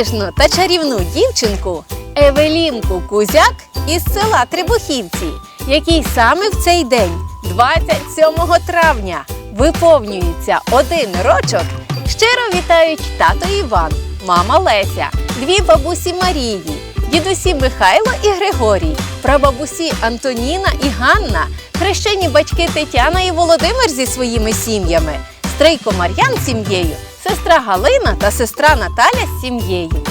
ніжну та чарівну дівчинку Евелінку Кузяк із села Трибухівці, який саме в цей день, 27 травня, виповнюється один рочок, щиро вітають тато Іван, мама Леся, дві бабусі Марії, дідусі Михайло і Григорій, прабабусі Антоніна і Ганна, хрещені батьки Тетяна і Володимир зі своїми сім'ями, Стрийко Мар'ян з сім'єю, сестра Галина та сестра Наталя з сім'єю.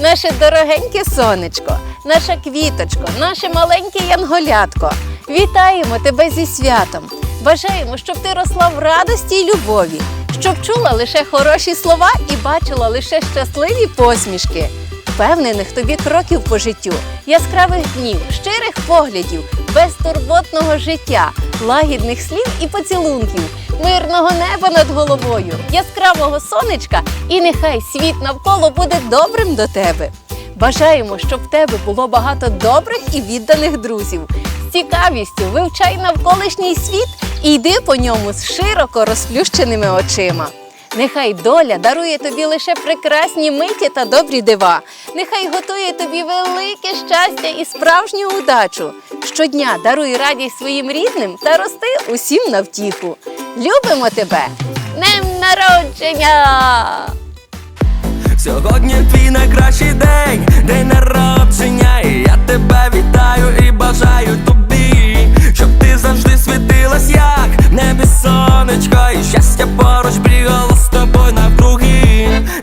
Наше дорогеньке сонечко, наша квіточко, наше маленьке янголятко. Вітаємо тебе зі святом! Бажаємо, щоб ти росла в радості й любові, щоб чула лише хороші слова і бачила лише щасливі посмішки. Впевнених тобі кроків по життю, яскравих днів, щирих поглядів, безтурботного життя, лагідних слів і поцілунків, мирного неба над головою, яскравого сонечка, і нехай світ навколо буде добрим до тебе. Бажаємо, щоб в тебе було багато добрих і відданих друзів. З цікавістю вивчай навколишній світ і йди по ньому з широко розплющеними очима. Нехай доля дарує тобі лише прекрасні миті та добрі дива. Нехай готує тобі велике щастя і справжню удачу. Щодня даруй радість своїм рідним та рости усім на втіху. Любимо тебе! Днем народження! Сьогодні твій найкращий день, день народження, і я тебе вітаю і бажаю тобі, щоб ти завжди світилась, як небі сонечко, і щастя поруч